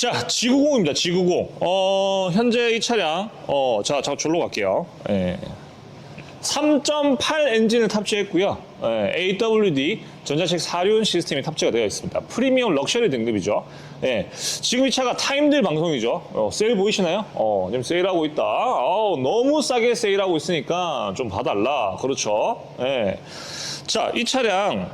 자, 지구공입니다. 지구공. 어, 현재 이 차량, 어, 자, 자, 절로 갈게요. 예. 3.8 엔진을 탑재했고요. 예, AWD 전자식 사륜 시스템이 탑재가 되어 있습니다. 프리미엄 럭셔리 등급이죠. 예, 지금 이 차가 타임들 방송이죠. 어, 세일 보이시나요? 어, 지금 세일하고 있다. 어, 너무 싸게 세일하고 있으니까 좀 봐달라. 그렇죠. 예. 자, 이 차량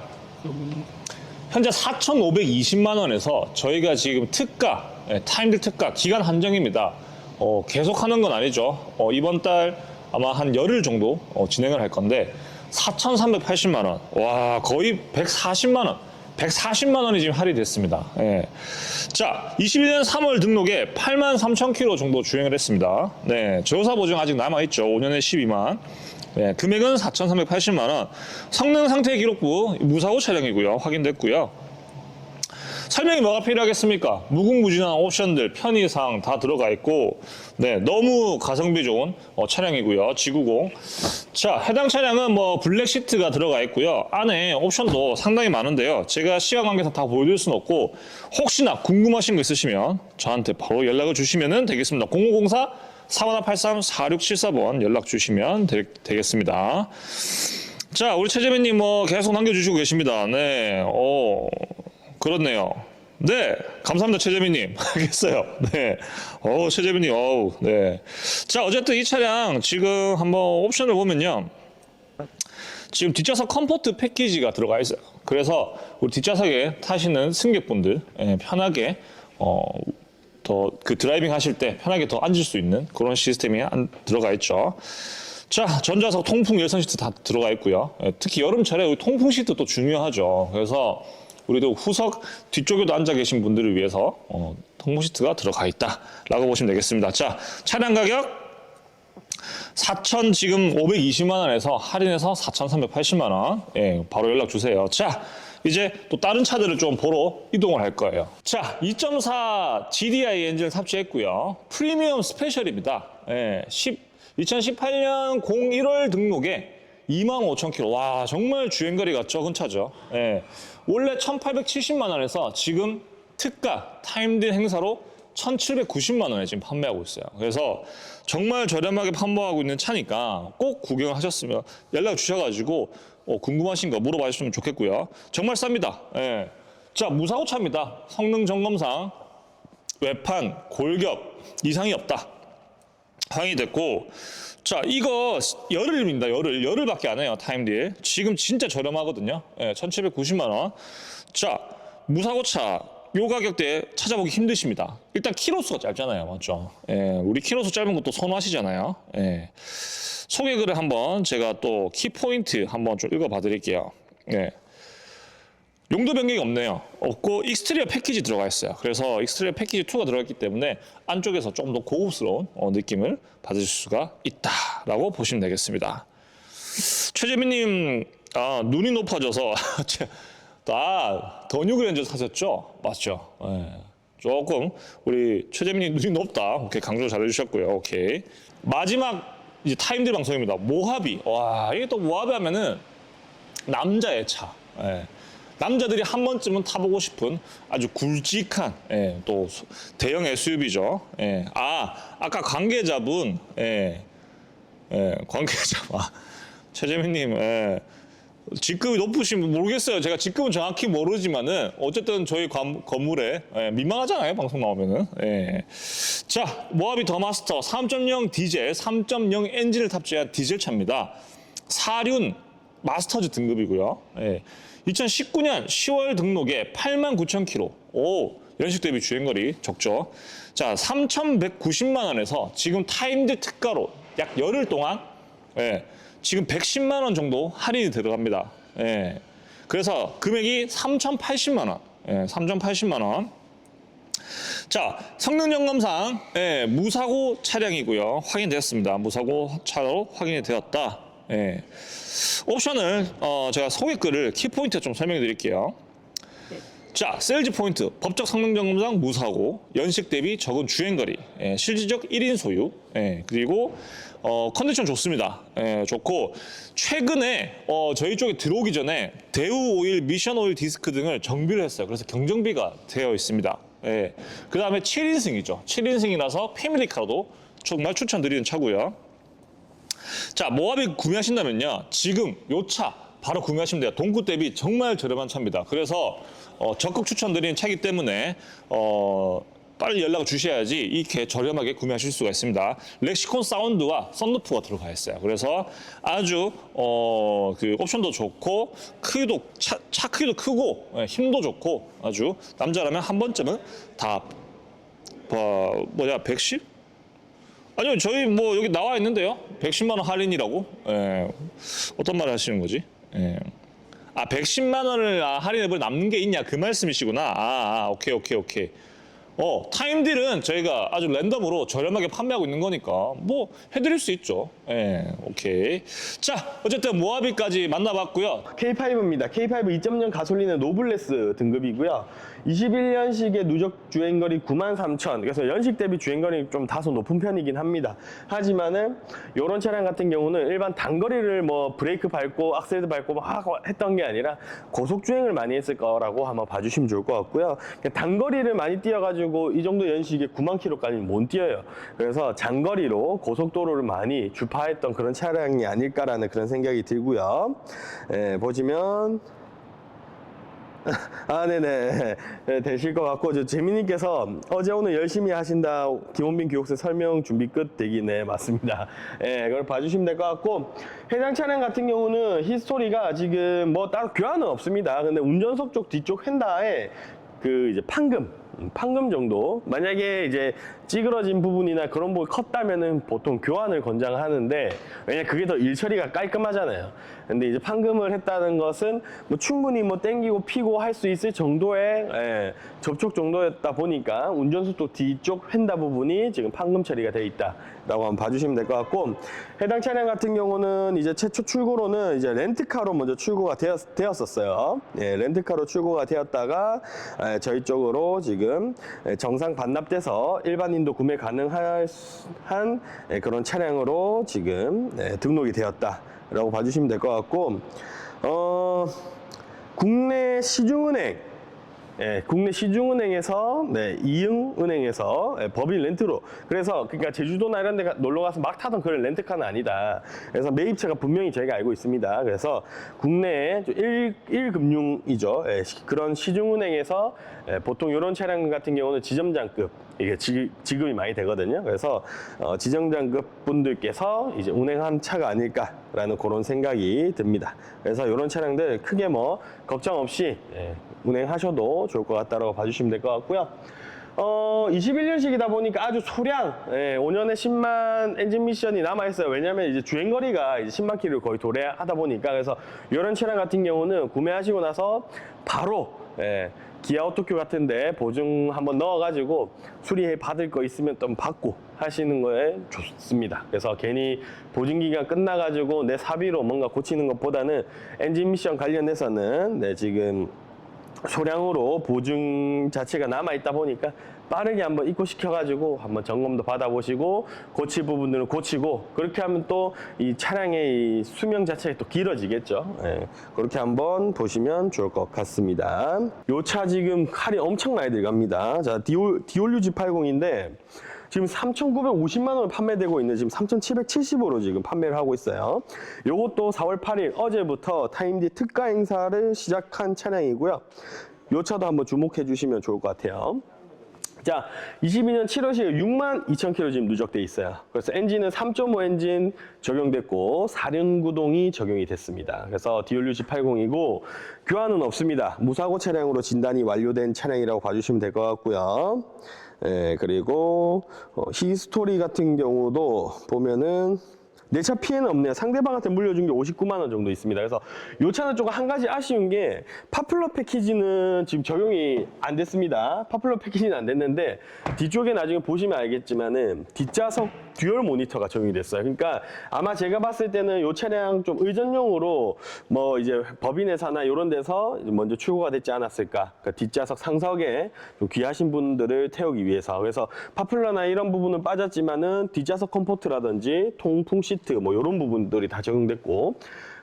현재 4,520만 원에서 저희가 지금 특가, 예, 타임들 특가, 기간 한정입니다. 어, 계속 하는 건 아니죠. 어, 이번 달 아마 한 열흘 정도 어, 진행을 할 건데 4,380만 원. 와, 거의 140만 원. 140만 원이 지금 할인됐습니다. 예. 자, 21년 3월 등록에 8만 3천 킬로 정도 주행을 했습니다. 네, 저사 보증 아직 남아 있죠. 5년에 12만. 네, 금액은 4,380만 원. 성능 상태 기록부 무사고 차량이고요. 확인됐고요. 설명이 뭐가 필요하겠습니까? 무궁무진한 옵션들, 편의상 다 들어가 있고, 네, 너무 가성비 좋은 어, 차량이고요. 지구공. 자, 해당 차량은 뭐 블랙 시트가 들어가 있고요. 안에 옵션도 상당히 많은데요. 제가 시간 관계상 다 보여드릴 수는 없고, 혹시나 궁금하신 거 있으시면 저한테 바로 연락을 주시면 되겠습니다. 0504 4183 4674번 연락 주시면 되, 되겠습니다. 자, 우리 최재민님 뭐 계속 남겨주시고 계십니다. 네, 어, 그렇네요. 네, 감사합니다, 최재민님. 알겠어요. 네, 어, 최재민님, 어우, 네. 자, 어쨌든 이 차량 지금 한번 옵션을 보면요. 지금 뒷좌석 컴포트 패키지가 들어가 있어요. 그래서 우리 뒷좌석에 타시는 승객분들 예, 편하게 어, 더 그 드라이빙 하실 때 편하게 더 앉을 수 있는 그런 시스템이 안, 들어가 있죠. 자, 전좌석 통풍 열선 시트 다 들어가 있고요. 예, 특히 여름철에 우리 통풍 시트 또 중요하죠. 그래서 우리도 후석 뒤쪽에도 앉아 계신 분들을 위해서 어, 통풍 시트가 들어가 있다라고 보시면 되겠습니다. 자, 차량 가격 4천 지금 520만 원에서 할인해서 4,380만 원. 예, 바로 연락 주세요. 자, 이제 또 다른 차들을 좀 보러 이동을 할 거예요. 자, 2.4 GDI 엔진을 탑재했고요. 프리미엄 스페셜입니다. 예, 10, 2018년 01월 등록에 25,000km. 와, 정말 주행거리가 적은 차죠. 예. 원래 1,870만 원에서 지금 특가 타임딜 행사로 1,790만 원에 지금 판매하고 있어요. 그래서 정말 저렴하게 판매하고 있는 차니까 꼭 구경을 하셨으면 연락 주셔가지고 어, 궁금하신 거 물어봐 주시면 좋겠고요. 정말 쌉니다. 예. 자, 무사고 차입니다. 성능 점검상 외판, 골격 이상이 없다. 항이 됐고 자 이거 열흘입니다 열흘. 열흘밖에 안 해요 타임딜. 지금 진짜 저렴하거든요. 예, 1790만 원 자 무사고차. 요 가격대에 찾아보기 힘드십니다. 일단 키로수가 짧잖아요 맞죠? 예, 우리 키로수 짧은 것도 선호하시잖아요. 예. 소개글을 한번 제가 또 키포인트 한번 좀 읽어봐 드릴게요. 예. 용도 변경이 없네요. 없고 익스트리어 패키지 들어가 있어요. 그래서 익스트리어 패키지 2가 들어가 있기 때문에 안쪽에서 조금 더 고급스러운 어, 느낌을 받으실 수가 있다라고 보시면 되겠습니다. 최재민님 아, 눈이 높아져서 아 더뉴 그랜저 사셨죠? 맞죠? 예. 조금 우리 최재민님 눈이 높다. 오케이 강조 잘해주셨고요. 오케이 마지막 이제 타임들 방송입니다. 모하비 와 이게 또 모하비 하면은 남자의 차. 예. 남자들이 한 번쯤은 타보고 싶은 아주 굵직한 예, 또 소- 대형 SUV죠. 예. 아 아까 관계자분 예, 예, 관계자 아, 최재민님 예. 직급이 높으신 분 모르겠어요. 제가 직급은 정확히 모르지만은 어쨌든 저희 관- 건물에 예, 민망하잖아요. 방송 나오면은. 예. 자 모하비 더 마스터 3.0 디젤 3.0 엔진을 탑재한 디젤 차입니다. 사륜 마스터즈 등급이고요. 예. 2019년 10월 등록에 8만 9천 킬로. 오, 연식 대비 주행거리 적죠. 자, 3,190만 원에서 지금 타임드 특가로 약 열흘 동안 예, 지금 110만 원 정도 할인이 들어갑니다. 예. 그래서 금액이 3,080만 원. 예, 3,080만 원. 자, 성능 점검상 예, 무사고 차량이고요. 확인되었습니다. 무사고 차로 확인이 되었다. 예. 옵션을 어, 제가 소개글을 키포인트 좀 설명해 드릴게요. 자, 세일즈 포인트, 법적 성능 점검상 무사고, 연식 대비 적은 주행거리, 예, 실질적 1인 소유, 예, 그리고 어, 컨디션 좋습니다. 예, 좋고 최근에 어, 저희 쪽에 들어오기 전에 대우 오일, 미션 오일 디스크 등을 정비를 했어요. 그래서 경정비가 되어 있습니다. 예. 그 다음에 7인승이죠. 7인승이라서 패밀리카로도 정말 추천드리는 차고요. 자, 모하비 구매하신다면요. 지금 요 차 바로 구매하시면 돼요. 동구 대비 정말 저렴한 차입니다. 그래서 어, 적극 추천드리는 차이기 때문에 어, 빨리 연락을 주셔야지 이렇게 저렴하게 구매하실 수가 있습니다. 렉시콘 사운드와 썬루프가 들어가 있어요. 그래서 아주 어, 그 옵션도 좋고 크기도 차, 차 크기도 크고 예, 힘도 좋고 아주 남자라면 한 번쯤은 다 뭐, 뭐야 110? 아니요, 저희 뭐 여기 나와 있는데요. 110만 원 할인이라고. 예. 어떤 말을 하시는 거지? 예. 아, 110만 원을 아, 할인해버 남는 게 있냐 그 말씀이시구나. 아, 아, 오케이, 오케이, 오케이. 어, 타임딜은 저희가 아주 랜덤으로 저렴하게 판매하고 있는 거니까 뭐 해드릴 수 있죠. 예, 오케이. 자, 어쨌든 모하비까지 만나봤고요. K5입니다. K5 2.0 가솔린의 노블레스 등급이고요. 21년식의 누적 주행거리 93,000. 그래서 연식 대비 주행거리 좀 다소 높은 편이긴 합니다. 하지만은 이런 차량 같은 경우는 일반 단거리를 뭐 브레이크 밟고 악셀도 밟고 막 했던 게 아니라 고속 주행을 많이 했을 거라고 한번 봐주시면 좋을 것 같고요. 단거리를 많이 뛰어가지고 이 정도 연식에 9만 킬로까지는 못 뛰어요. 그래서 장거리로 고속도로를 많이 주파했던 그런 차량이 아닐까라는 그런 생각이 들고요. 예, 보시면 아, 네네. 네, 되실 것 같고, 저 재민님께서 어제 오늘 열심히 하신다. 김원빈 교육생 설명 준비 끝 되기, 네, 맞습니다. 예, 그걸 봐주시면 될 것 같고, 해당 차량 같은 경우는 히스토리가 지금 뭐 따로 교환은 없습니다. 근데 운전석 쪽 뒤쪽 휀다에 그 이제 판금, 음, 판금 정도. 만약에 이제 찌그러진 부분이나 그런 부분이 컸다면은 보통 교환을 권장하는데, 왜냐 그게 더 일처리가 깔끔하잖아요. 근데 이제 판금을 했다는 것은 뭐 충분히 뭐 땡기고 피고 할 수 있을 정도의 예, 접촉 정도였다 보니까 운전수 쪽 뒤쪽 휀다 부분이 지금 판금 처리가 돼 있다라고 한번 봐주시면 될 것 같고 해당 차량 같은 경우는 이제 최초 출고로는 이제 렌트카로 먼저 출고가 되었, 되었었어요. 예, 렌트카로 출고가 되었다가 예, 저희 쪽으로 지금 예, 정상 반납돼서 일반 인도 구매 가능한 한, 예, 그런 차량으로 지금 예, 등록이 되었다라고 봐주시면 될 것 같고 어. 국내 시중은행 예, 국내 시중은행에서 네, 이응은행에서 예, 법인 렌트로 그래서 그러니까 제주도나 이런 데 가- 놀러 가서 막 타던 그런 렌트카는 아니다. 그래서 매입처가 분명히 저희가 알고 있습니다. 그래서 국내에 1, 일금융이죠 예, 시- 그런 시중은행에서 예, 보통 이런 차량 같은 경우는 지점장급 이게 지, 지급이 많이 되거든요. 그래서 어, 지정장급 분들께서 이제 운행한 차가 아닐까라는 그런 생각이 듭니다. 그래서 이런 차량들 크게 뭐 걱정 없이 예, 운행하셔도 좋을 것 같다라고 봐주시면 될 것 같고요. 어, 21년식이다 보니까 아주 소량, 예, 5년에 10만 엔진 미션이 남아있어요. 왜냐면 이제 주행거리가 이제 10만 킬를 거의 도래하다 보니까. 그래서 이런 차량 같은 경우는 구매하시고 나서 바로, 예, 기아 오토큐 같은데 보증 한번 넣어가지고 수리해 받을 거 있으면 좀 받고 하시는 거에 좋습니다. 그래서 괜히 보증 기간 끝나가지고 내 사비로 뭔가 고치는 것보다는 엔진 미션 관련해서는 네, 지금 소량으로 보증 자체가 남아 있다 보니까 빠르게 한번 입고시켜 가지고 한번 점검도 받아보시고 고칠 부분들은 고치고 그렇게 하면 또 이 차량의 이 수명 자체가 또 길어지겠죠. 예, 그렇게 한번 보시면 좋을 것 같습니다. 요 차 지금 할이 엄청 많이 들어갑니다. 자, 디올, 디올류 G80인데 지금 3,950만 원을 판매되고 있는 지금 3,770으로 지금 판매를 하고 있어요. 요것도 4월 8일 어제부터 타임디 특가 행사를 시작한 차량이고요. 요 차도 한번 주목해 주시면 좋을 것 같아요. 자, 22년 7월 시에 6만 2천 킬로 지금 누적돼 있어요. 그래서 엔진은 3.5 엔진 적용됐고 사륜구동이 적용이 됐습니다. 그래서 디올류 G80이고 교환은 없습니다. 무사고 차량으로 진단이 완료된 차량이라고 봐주시면 될 것 같고요. 예, 그리고 어, 히스토리 같은 경우도 보면은 내 차 피해는 없네요. 상대방한테 물려준 게 59만 원 정도 있습니다. 그래서 이 차는 조금 한 가지 아쉬운 게 파플러 패키지는 지금 적용이 안 됐습니다. 파플러 패키지는 안 됐는데 뒤쪽에 나중에 보시면 알겠지만은 뒷좌석 듀얼 모니터가 적용이 됐어요. 그러니까 아마 제가 봤을 때는 이 차량 좀 의전용으로 뭐 이제 법인회사나 이런 데서 먼저 출고가 됐지 않았을까. 그러니까 뒷좌석 상석에 좀 귀하신 분들을 태우기 위해서. 그래서 파플러나 이런 부분은 빠졌지만은 뒷좌석 컴포트라든지 통풍 시트 뭐 이런 부분들이 다 적용됐고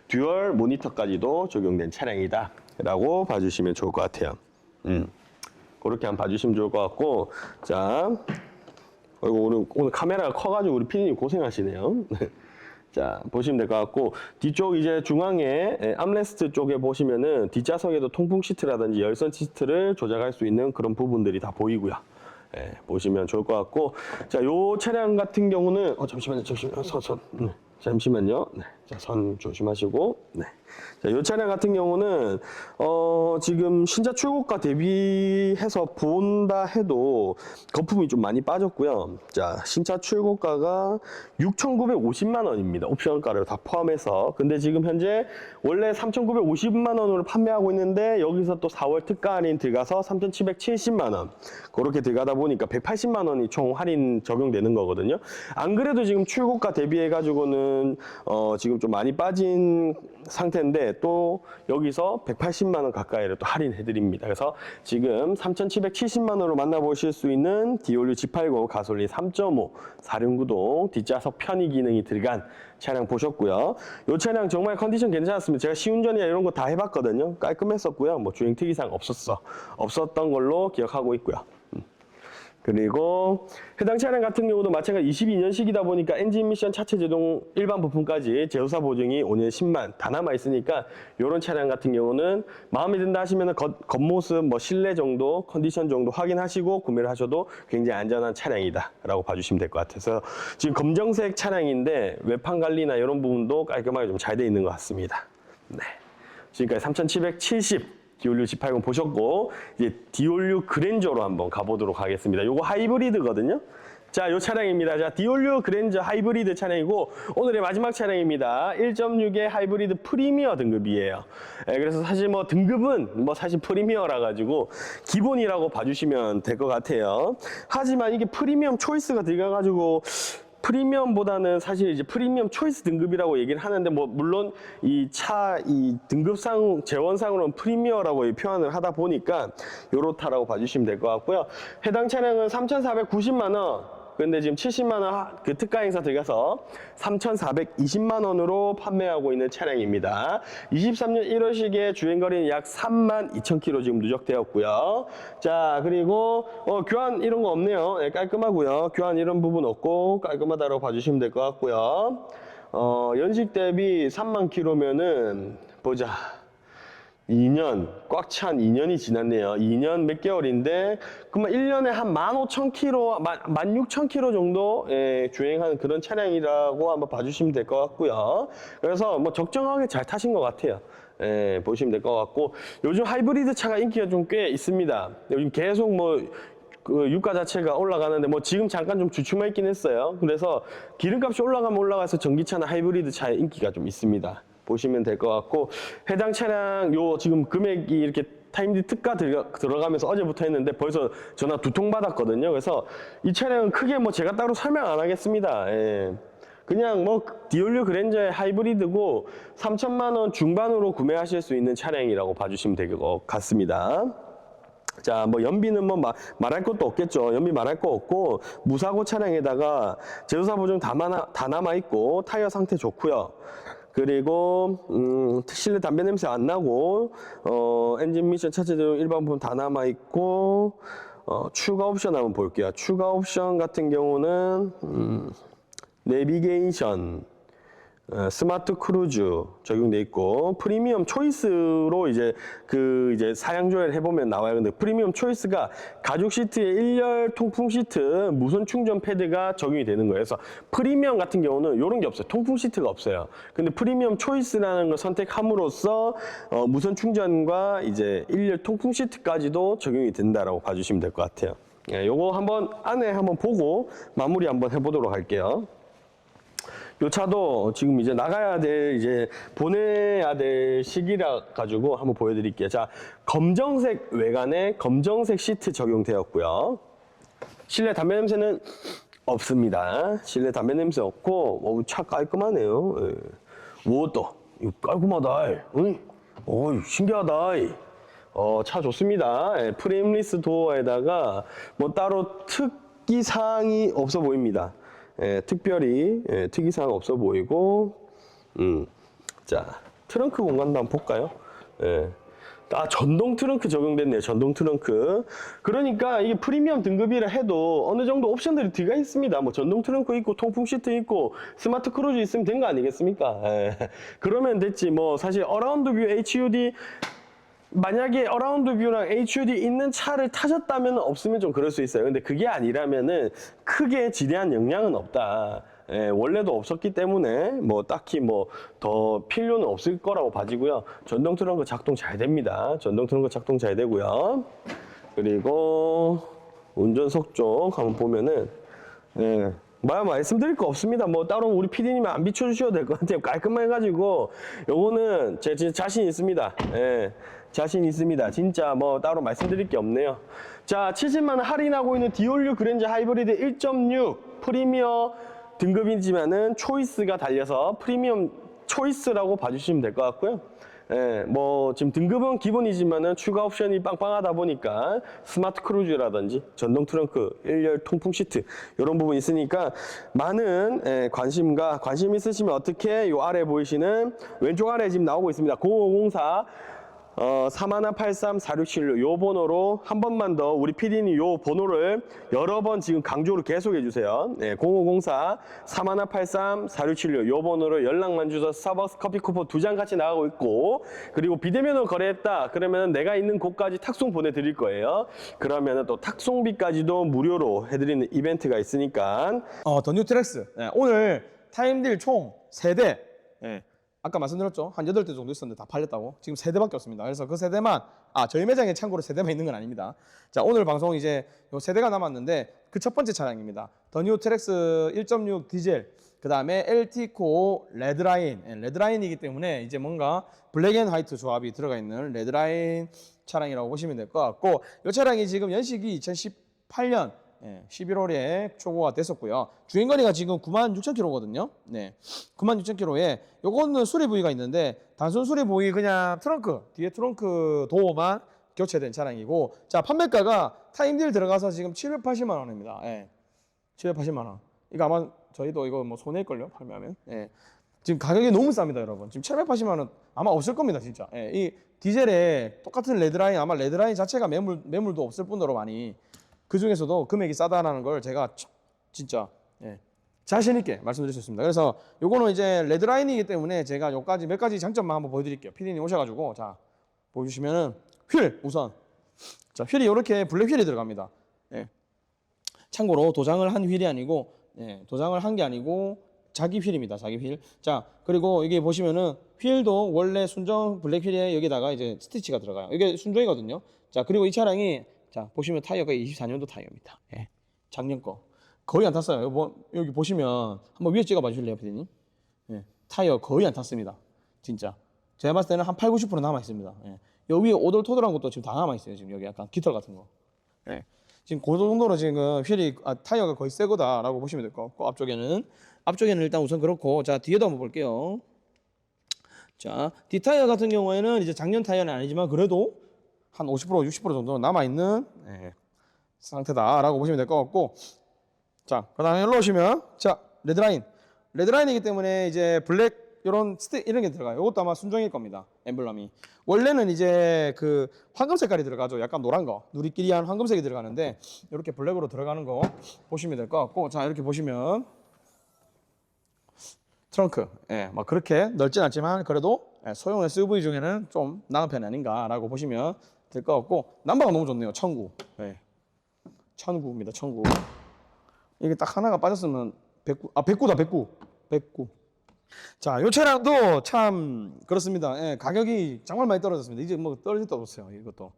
듀얼 모니터까지도 적용된 차량이다. 라고 봐주시면 좋을 것 같아요. 음. 그렇게 한번 봐주시면 좋을 것 같고 자 어이구, 오늘, 오늘 카메라가 커가지고 우리 피디님 고생하시네요. 자, 보시면 될 것 같고, 뒤쪽 이제 중앙에 예, 암레스트 쪽에 보시면은 뒷좌석에도 통풍 시트라든지 열선 시트를 조작할 수 있는 그런 부분들이 다 보이고요. 예, 보시면 좋을 것 같고, 자, 요 차량 같은 경우는, 어, 잠시만요, 잠시만요, 선, 선. 네, 잠시만요. 네, 자, 선 조심하시고, 네. 자, 요 차량 같은 경우는, 어, 지금 신차 출고가 대비해서 본다 해도 거품이 좀 많이 빠졌고요. 자, 신차 출고가가 6,950만 원입니다. 옵션가를 다 포함해서. 근데 지금 현재 원래 3,950만 원으로 판매하고 있는데 여기서 또 4월 특가 할인 들어가서 3,770만 원. 그렇게 들어가다 보니까 180만 원이 총 할인 적용되는 거거든요. 안 그래도 지금 출고가 대비해 가지고는 어, 지금 좀 많이 빠진 상태인데 또 여기서 180만 원 가까이를 또 할인해 드립니다. 그래서 지금 3,770만 원으로 만나보실 수 있는 디올류 G80 가솔린 3.5 사륜구동 뒷좌석 편의 기능이 들어간 차량 보셨고요. 이 차량 정말 컨디션 괜찮았습니다. 제가 시운전이나 이런 거 다 해봤거든요. 깔끔했었고요. 뭐 주행 특이사항 없었어. 없었던 걸로 기억하고 있고요. 그리고 해당 차량 같은 경우도 마찬가지 22년식이다 보니까 엔진 미션 차체 제동 일반 부품까지 제조사 보증이 5년 10만 다 남아 있으니까 이런 차량 같은 경우는 마음에 든다 하시면 겉, 겉모습 뭐 실내 정도 컨디션 정도 확인하시고 구매를 하셔도 굉장히 안전한 차량이다 라고 봐주시면 될 것 같아서 지금 검정색 차량인데 외판 관리나 이런 부분도 깔끔하게 좀 잘 돼 있는 것 같습니다. 네. 지금까지 3,770 디올류 G80 보셨고 이제 디올류 그랜저로 한번 가보도록 하겠습니다. 요거 하이브리드거든요. 자, 요 차량입니다. 자, 디올류 그랜저 하이브리드 차량이고 오늘의 마지막 차량입니다. 1.6의 하이브리드 프리미어 등급이에요. 예, 그래서 사실 뭐 등급은 뭐 사실 프리미어라 가지고 기본이라고 봐주시면 될 것 같아요. 하지만 이게 프리미엄 초이스가 들어가 가지고 프리미엄보다는 사실 이제 프리미엄 초이스 등급이라고 얘기를 하는데 뭐 물론 이 차이 등급상 재원상으로는 프리미어라고 이 표현을 하다 보니까 요렇다라고 봐주시면 될 것 같고요. 해당 차량은 3,490만 원. 근데 지금 70만 원 그 특가 행사 들어가서 3,420만 원으로 판매하고 있는 차량입니다. 23년 1월식에 주행 거리는 약 3만 2천 킬로 지금 누적되었고요. 자 그리고 어, 교환 이런 거 없네요. 네, 깔끔하고요. 교환 이런 부분 없고 깔끔하다고 봐주시면 될 것 같고요. 어, 연식 대비 3만 킬로면은 보자. 2년, 꽉 찬 2년이 지났네요. 2년 몇 개월인데, 그러면 1년에 한 15,000km, 16,000km 정도 예, 주행하는 그런 차량이라고 한번 봐주시면 될 것 같고요. 그래서 뭐 적정하게 잘 타신 것 같아요. 예, 보시면 될 것 같고, 요즘 하이브리드 차가 인기가 좀 꽤 있습니다. 요즘 계속 뭐, 그 유가 자체가 올라가는데 뭐 지금 잠깐 좀 주춤해 있긴 했어요. 그래서 기름값이 올라가면 올라가서 전기차나 하이브리드 차의 인기가 좀 있습니다. 보시면 될 것 같고 해당 차량 요 지금 금액이 이렇게 타임디 특가 들어가, 들어가면서 어제부터 했는데 벌써 전화 두 통 받았거든요. 그래서 이 차량은 크게 뭐 제가 따로 설명 안 하겠습니다. 예. 그냥 뭐 디올류 그랜저의 하이브리드고 3천만 원 중반으로 구매하실 수 있는 차량이라고 봐주시면 될 것 같습니다. 자, 뭐 연비는 뭐 마- 말할 것도 없겠죠. 연비 말할 거 없고 무사고 차량에다가 제조사 보증 다, 많아, 다 남아 있고 타이어 상태 좋고요. 그리고 음, 실내 담배 냄새 안 나고 어, 엔진 미션 차체적 일반 부분 다 남아 있고 어, 추가 옵션 한번 볼게요. 추가 옵션 같은 경우는 음, 내비게이션 어, 스마트 크루즈 적용돼 있고 프리미엄 초이스로 이제 그 이제 사양 조회를 해보면 나와요. 근데 프리미엄 초이스가 가죽 시트에 일열 통풍 시트 무선 충전 패드가 적용이 되는 거예요. 그래서 프리미엄 같은 경우는 이런 게 없어요. 통풍 시트가 없어요. 근데 프리미엄 초이스라는 걸 선택함으로써 어, 무선 충전과 이제 일열 통풍 시트까지도 적용이 된다라고 봐주시면 될 것 같아요. 예, 요거 한번 안에 한번 보고 마무리 한번 해보도록 할게요. 요 차도 지금 이제 나가야 될 이제 보내야 될 시기라 가지고 한번 보여드릴게요. 자 검정색 외관에 검정색 시트 적용되었고요. 실내 담배 냄새는 없습니다. 실내 담배 냄새 없고 어우, 차 깔끔하네요. 예. 이거 깔끔하다. 응? 어이 신기하다. 어, 차 좋습니다. 예, 프레임리스 도어에다가 뭐 따로 특기 사항이 없어 보입니다. 예, 특별히 예, 특이 사항 없어 보이고, 음, 자 트렁크 공간도 한번 볼까요? 예. 아 전동 트렁크 적용됐네요. 전동 트렁크. 그러니까 이게 프리미엄 등급이라 해도 어느 정도 옵션들이 들어가 있습니다. 뭐 전동 트렁크 있고 통풍 시트 있고 스마트 크루즈 있으면 된 거 아니겠습니까? 예. 그러면 됐지. 뭐 사실 어라운드 뷰 HUD 만약에 어라운드 뷰랑 HUD 있는 차를 타셨다면 없으면 좀 그럴 수 있어요. 근데 그게 아니라면은 크게 지대한 영향은 없다. 예, 원래도 없었기 때문에 뭐 딱히 뭐 더 필요는 없을 거라고 봐지고요. 전동 트렁크 작동 잘 됩니다. 전동 트렁크 작동 잘 되고요. 그리고 운전석 쪽 한번 보면은 예. 말 말씀드릴 거 없습니다. 뭐 따로 우리 PD님이 안 비춰주셔도 될 것 같아요. 깔끔해 가지고 요거는 제 진짜 자신 있습니다. 예. 자신 있습니다. 진짜 뭐 따로 말씀드릴 게 없네요. 자, 70만 원 할인하고 있는 디올류 그랜저 하이브리드 1.6 프리미어 등급이지만은 초이스가 달려서 프리미엄 초이스라고 봐주시면 될 것 같고요. 예, 뭐 지금 등급은 기본이지만은 추가 옵션이 빵빵하다 보니까 스마트 크루즈라든지 전동 트렁크, 일열 통풍 시트 이런 부분 있으니까 많은 예, 관심과 관심 있으시면 어떻게 요 아래 보이시는 왼쪽 아래 지금 나오고 있습니다. 0504 어, 3183-4676요 번호로 한 번만 더 우리 PD님 요 번호를 여러 번 지금 강조를 계속 해주세요. 네, 0504 3183-4676요 번호로 연락만 주셔서 스타벅스 커피 쿠폰 두 장 같이 나가고 있고 그리고 비대면으로 거래했다 그러면 내가 있는 곳까지 탁송 보내드릴 거예요. 그러면 또 탁송비까지도 무료로 해드리는 이벤트가 있으니까 어, 더 뉴트렉스. 네, 오늘 타임딜 총 3대. 예, 아까 말씀드렸죠. 한 8대 정도 있었는데 다 팔렸다고. 지금 3대밖에 없습니다. 그래서 그 3대만, 아, 저희 매장에 참고로 3대만 있는 건 아닙니다. 자, 오늘 방송 이제 요 3대가 남았는데 그 첫 번째 차량입니다. 더 뉴 트렉스 1.6 디젤. 그 다음에 LT코 레드라인. 예, 레드라인이기 때문에 이제 뭔가 블랙 앤 화이트 조합이 들어가 있는 레드라인 차량이라고 보시면 될 것 같고 이 차량이 지금 연식이 2018년 예, 11월에 초고가 됐었고요. 주행거리가 지금 96,000km거든요. 네. 96,000km에 요거는 수리 부위가 있는데 단순 수리 부위 그냥 트렁크, 뒤에 트렁크 도어만 교체된 차량이고 자, 판매가가 타임딜 들어가서 지금 780만 원입니다. 예. 780만 원. 이거 아마 저희도 이거 뭐 손해일 걸요. 판매하면. 예. 지금 가격이 너무 쌉니다, 여러분. 지금 780만 원 아마 없을 겁니다, 진짜. 예. 이 디젤에 똑같은 레드라인 아마 레드라인 자체가 매물 매물도 없을 뿐더러 많이 그 중에서도 금액이 싸다라는 걸 제가 참- 진짜 예, 자신 있게 말씀드릴 수 있습니다. 그래서 요거는 이제 레드라인이기 때문에 제가 요까지 몇 가지 장점만 한번 보여드릴게요. 피디님 오셔가지고 자 보여주시면은 휠 우선 자 휠이 이렇게 블랙 휠이 들어갑니다. 예. 참고로 도장을 한 휠이 아니고 예, 도장을 한 게 아니고 자기 휠입니다. 자기 휠. 자 그리고 이게 보시면은 휠도 원래 순정 블랙 휠에 여기다가 이제 스티치가 들어가요. 이게 순정이거든요. 자 그리고 이 차량이 자 보시면 타이어가 24년도 타이어입니다. 예. 작년 거 거의 안 탔어요. 보- 여기 보시면 한번 위에 찍어 봐 주실래요, 피디님? 예. 타이어 거의 안 탔습니다. 진짜. 제가 봤을 때는 한 8, 90% 남아 있습니다. 예. 여기 위에 오돌토돌한 것도 지금 다 남아 있어요. 지금 여기 약간 깃털 같은 거. 예. 지금 그 정도로 지금 휠이 아, 타이어가 거의 새 거다라고 보시면 될 것 같고 앞쪽에는 앞쪽에는 일단 우선 그렇고 자 뒤에도 한번 볼게요. 자 뒷타이어 같은 경우에는 이제 작년 타이어는 아니지만 그래도 한 50% 60% 정도 남아 있는 예, 상태다라고 보시면 될 것 같고 자 그다음에 일로 오시면 자 레드라인 레드라인이기 때문에 이제 블랙 이런 스테 이런 게 들어가요. 이것도 아마 순정일 겁니다. 엠블럼이 원래는 이제 그 황금 색깔이 들어가죠. 약간 노란 거 누리끼리한 황금색이 들어가는데 이렇게 블랙으로 들어가는 거 보시면 될 것 같고 자 이렇게 보시면 트렁크 예, 막 그렇게 넓진 않지만 그래도 예, 소형 SUV 중에는 좀 나은 편이 아닌가라고 보시면 될 것 같고 남바가 너무 좋네요. 천구 예. 천구입니다. 천구 이게 딱 하나가 빠졌으면 백구 아 백구다 백구 백구 자, 이 차량도 참 그렇습니다. 예, 가격이 정말 많이 떨어졌습니다. 이제 뭐 떨어질 데가 없어요. 이것도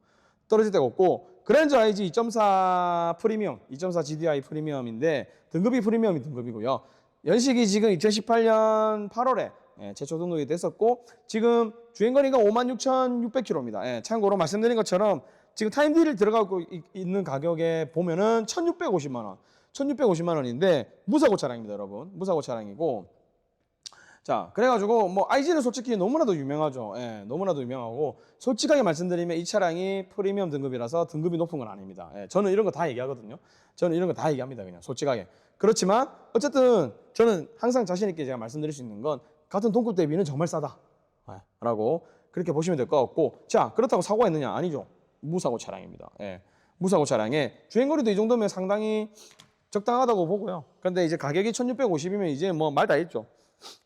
떨어질 데가 없고 그랜저 IG 2.4 프리미엄, 2.4 GDI 프리미엄인데 등급이 프리미엄이 등급이고요. 연식이 지금 2018년 8월에 예, 최초 등록이 됐었고 지금 주행 거리가 56,600km입니다. 예, 참고로 말씀드린 것처럼 지금 타임딜을 들어가고 이- 있는 가격에 보면은 1,650만 원, 1,650만 원인데 무사고 차량입니다, 여러분. 무사고 차량이고 자, 그래가지고 뭐 IG는 솔직히 너무나도 유명하죠. 예, 너무나도 유명하고 솔직하게 말씀드리면 이 차량이 프리미엄 등급이라서 등급이 높은 건 아닙니다. 예, 저는 이런 거 다 얘기하거든요. 저는 이런 거 다 얘기합니다, 그냥 솔직하게. 그렇지만 어쨌든 저는 항상 자신 있게 제가 말씀드릴 수 있는 건 같은 동급 대비는 정말 싸다. 예, 라고 그렇게 보시면 될 것 같고 자 그렇다고 사고가 있느냐 아니죠 무사고 차량입니다 예. 무사고 차량에 주행거리도 이 정도면 상당히 적당하다고 보고요 그런데 이제 가격이 1650이면 이제 뭐 말 다 했죠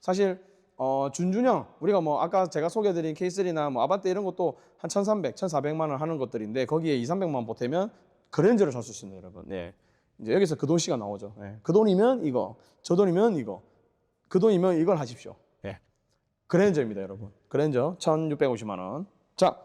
사실 어, 준준형 우리가 뭐 아까 제가 소개해드린 K3나 뭐 아반떼 이런 것도 한 1,300, 1,400만 원 하는 것들인데 거기에 2, 300만 원 보태면 그랜저를 살 수 있습니다, 여러분. 네. 이제 여기서 그 돈씨가 나오죠. 네. 그 돈이면 이거, 저 돈이면 이거, 그 돈이면 이걸 하십시오. 예. 그랜저입니다, 여러분. 그랜저 1,650만 원. 자,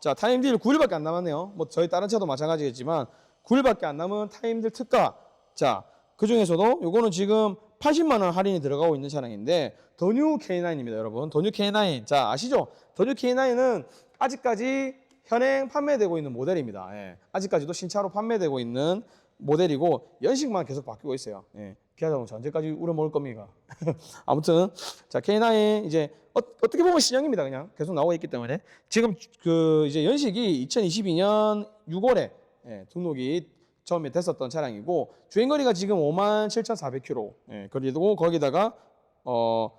자 타임딜 9일밖에 안 남았네요. 뭐 저희 다른 차도 마찬가지겠지만 9일밖에 안 남은 타임딜 특가. 자, 그 중에서도 요거는 지금 80만 원 할인이 들어가고 있는 차량인데 더뉴 K9입니다, 여러분. 더뉴 K9. 자, 아시죠? 더뉴 K9은 아직까지 현행 판매되고 있는 모델입니다. 예. 아직까지도 신차로 판매되고 있는 모델이고 연식만 계속 바뀌고 있어요. 예. 기아 자동차 언제까지 우려먹을 겁니까? 아무튼 자 K9 이제 어, 떻게 보면 신형입니다. 그냥 계속 나오고 있기 때문에 지금 그 이제 연식이 2022년 6월에 예, 등록이 처음에 됐었던 차량이고 주행거리가 지금 57,400km 예, 거리고 거기다가 어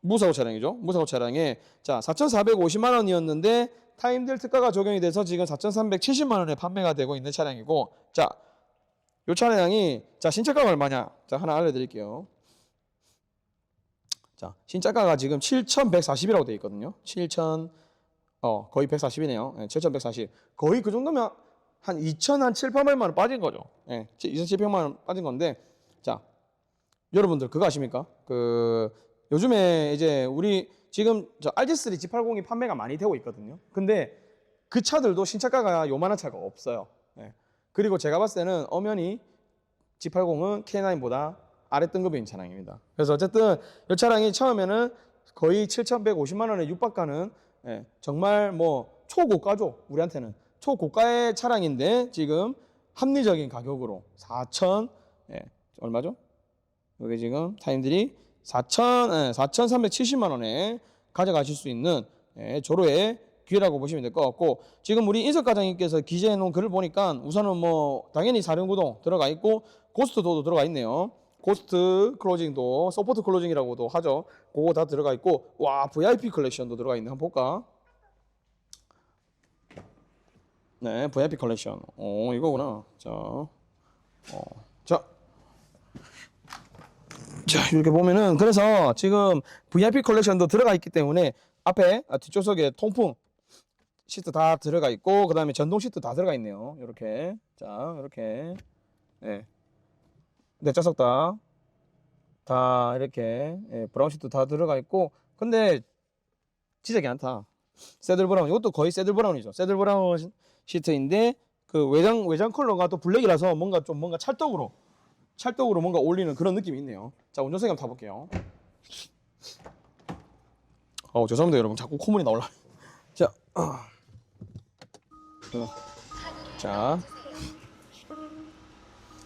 무사고 차량이죠. 무사고 차량에 자 4,450만 원이었는데 타임딜 특가가 적용이 돼서 지금 4,370만 원에 판매가 되고 있는 차량이고 자, 요 차량이 자 신차가가 얼마냐? 자 하나 알려드릴게요. 자 신차가가 지금 7,140이라고 되어 있거든요. 7,000 어 거의 140이네요. 예, 7,140 거의 그 정도면 한 2천 한 7, 800만 원 빠진 거죠. 예, 2천 700만 원 빠진 건데 자 여러분들 그거 아십니까? 그 요즘에 이제 우리 지금 저 RG3 G80이 판매가 많이 되고 있거든요. 근데 그 차들도 신차가가 요만한 차가 없어요. 예. 그리고 제가 봤을 때는 엄연히 G80은 K9보다 아래 등급인 차량입니다. 그래서 어쨌든 이 차량이 처음에는 거의 7,150만 원에 육박가는 예, 정말 뭐 초고가죠. 우리한테는 초고가의 차량인데 지금 합리적인 가격으로 4천 예, 얼마죠? 여기 지금 타임들이 4천 예, 4,370만 원에 가져가실 수 있는 예, 조로의 기회라고 보시면 될 것 같고 지금 우리 인석 과장님께서 기재해 놓은 글을 보니까 우선은 뭐 당연히 사륜구동 들어가 있고 고스트 도도 들어가 있네요. 고스트 클로징도 서포트 클로징이라고도 하죠. 그거 다 들어가 있고 와 VIP 컬렉션도 들어가 있네. 한번 볼까? 네, VIP 컬렉션. 어, 이거구나. 자, 어, 자, 자 이렇게 보면은 그래서 지금 VIP 컬렉션도 들어가 있기 때문에 앞에 아, 뒷좌석에 통풍 시트 다 들어가 있고 그 다음에 전동 시트 다 들어가 있네요. 이렇게 자 이렇게 네. 네 좌석 다, 다 이렇게 예, 브라운 시트 다 들어가 있고 근데 진짜 괜찮다. 새들 브라운 이것도 거의 새들 브라운이죠. 새들 브라운 시- 시트인데 그 외장 외장 컬러가 또 블랙이라서 뭔가 좀 뭔가 찰떡으로 찰떡으로 뭔가 올리는 그런 느낌이 있네요. 자 운전석에 한번 타볼게요. 어 죄송합니다 여러분 자꾸 콧물이 나올라. 자, 어. 어. 자,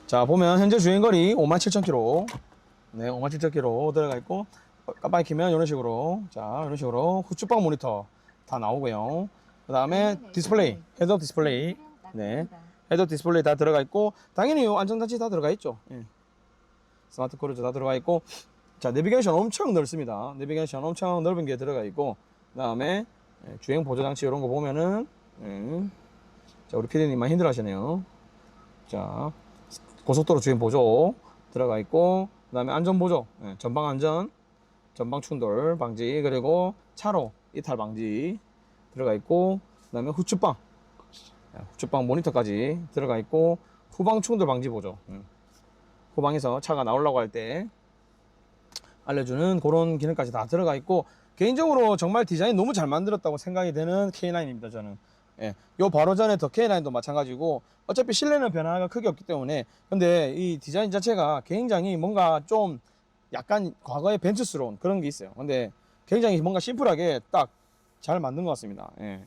자 보면 현재 주행거리 57,000km, 네 57,000km 들어가 있고 깜빡이 켜면 이런 식으로 자 이런 식으로 후측방 모니터 다 나오고요. 그 다음에 디스플레이 헤드업 디스플레이 네 헤드업 디스플레이 다 들어가 있고 당연히 요 안전장치 다 들어가 있죠. 예. 스마트 크루즈 다 들어가 있고 자 내비게이션 엄청 넓습니다. 내비게이션 엄청 넓은 게 들어가 있고 그 다음에 예, 주행 보조 장치 이런 거 보면은 예. 자 우리 피디님만 힘들어 하시네요. 자 고속도로 주행 보조 들어가 있고 그 다음에 안전 보조 예, 전방 안전 전방 충돌 방지 그리고 차로 이탈 방지 들어가 있고 그 다음에 후측방 야, 후측방 모니터까지 들어가 있고 후방 충돌 방지 보조 음. 후방에서 차가 나오려고 할 때 알려주는 그런 기능까지 다 들어가 있고 개인적으로 정말 디자인 너무 잘 만들었다고 생각이 되는 K9입니다 저는 예, 요 바로 전에 더 K9도 마찬가지고 어차피 실내는 변화가 크게 없기 때문에 근데 이 디자인 자체가 굉장히 뭔가 좀 약간 과거의 벤츠스러운 그런 게 있어요 근데 굉장히 뭔가 심플하게 딱 잘 만든 것 같습니다 예.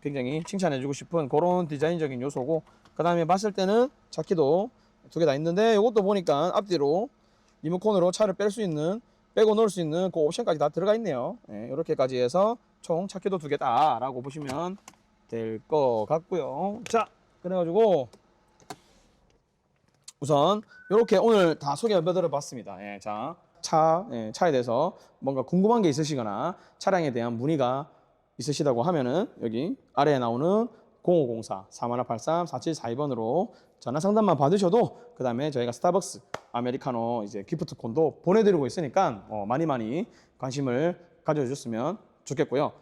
굉장히 칭찬해주고 싶은 그런 디자인적인 요소고 그 다음에 봤을 때는 차키도 두 개 다 있는데 이것도 보니까 앞뒤로 리모컨으로 차를 뺄 수 있는 빼고 넣을 수 있는 그 옵션까지 다 들어가 있네요 예, 이렇게까지 해서 총 차키도 두 개다라고 보시면 될 것 같고요 자 그래가지고 우선 이렇게 오늘 다 소개 해드려 봤습니다 예, 자, 차, 예, 차에 대해서 뭔가 궁금한 게 있으시거나 차량에 대한 문의가 있으시다고 하면은 여기 아래에 나오는 0504 3183 4742번으로 전화 상담만 받으셔도 그 다음에 저희가 스타벅스 아메리카노 이제 기프트콘도 보내드리고 있으니까 어, 많이 많이 관심을 가져주셨으면 좋겠고요.